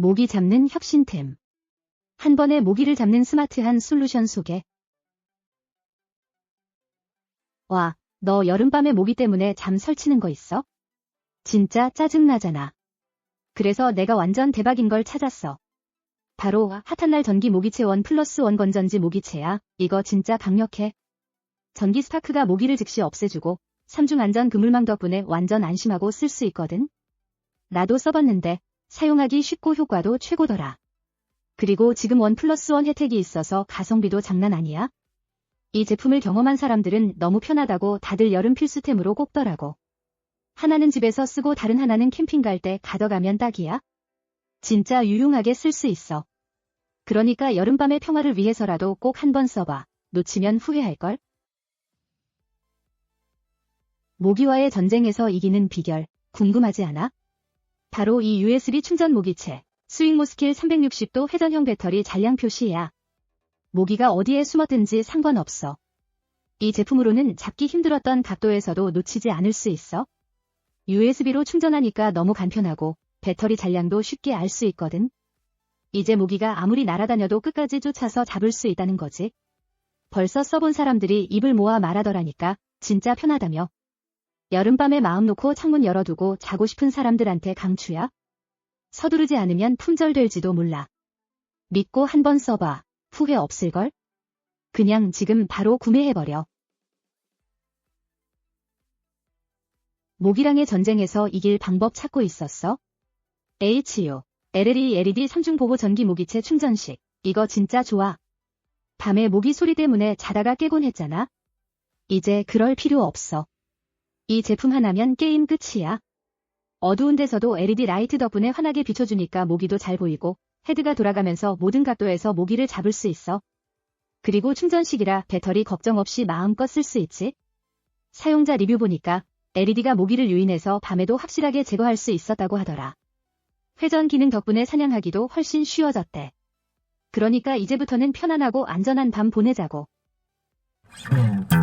모기 잡는 혁신템. 한 번에 모기를 잡는 스마트한 솔루션 소개. 와, 너 여름밤에 모기 때문에 잠 설치는 거 있어? 진짜 짜증나잖아. 그래서 내가 완전 대박인 걸 찾았어. 바로 핫한 날 전기 모기채 원 플러스 원 건전지 모기채야. 이거 진짜 강력해. 전기 스파크가 모기를 즉시 없애주고 3중 안전 그물망 덕분에 완전 안심하고 쓸 수 있거든. 나도 써봤는데 사용하기 쉽고 효과도 최고더라. 그리고 지금 원 플러스 원 혜택이 있어서 가성비도 장난 아니야. 이 제품을 경험한 사람들은 너무 편하다고 다들 여름 필수템으로 꼽더라고. 하나는 집에서 쓰고 다른 하나는 캠핑 갈 때 가져가면 딱이야. 진짜 유용하게 쓸 수 있어. 그러니까 여름밤의 평화를 위해서라도 꼭 한번 써봐. 놓치면 후회할걸? 모기와의 전쟁에서 이기는 비결, 궁금하지 않아? 바로 이 USB 충전 모기채, 스윙모스킬 360도 회전형 배터리 잔량 표시야. 모기가 어디에 숨었든지 상관없어. 이 제품으로는 잡기 힘들었던 각도에서도 놓치지 않을 수 있어. USB로 충전하니까 너무 간편하고 배터리 잔량도 쉽게 알 수 있거든. 이제 모기가 아무리 날아다녀도 끝까지 쫓아서 잡을 수 있다는 거지. 벌써 써본 사람들이 입을 모아 말하더라니까 진짜 편하다며. 여름밤에 마음 놓고 창문 열어두고 자고 싶은 사람들한테 강추야. 서두르지 않으면 품절될지도 몰라. 믿고 한 번 써봐. 후회 없을걸? 그냥 지금 바로 구매해버려. 모기랑의 전쟁에서 이길 방법 찾고 있었어? HU, LLE LED 3중 보호 전기 모기채 충전식. 이거 진짜 좋아. 밤에 모기 소리 때문에 자다가 깨곤 했잖아. 이제 그럴 필요 없어. 이 제품 하나면 게임 끝이야. 어두운 데서도 LED 라이트 덕분에 환하게 비춰주니까 모기도 잘 보이고 헤드가 돌아가면서 모든 각도에서 모기를 잡을 수 있어. 그리고 충전식이라 배터리 걱정 없이 마음껏 쓸 수 있지. 사용자 리뷰 보니까 LED가 모기를 유인해서 밤에도 확실하게 제거할 수 있었다고 하더라. 회전 기능 덕분에 사냥하기도 훨씬 쉬워졌대. 그러니까 이제부터는 편안하고 안전한 밤 보내자고. 음.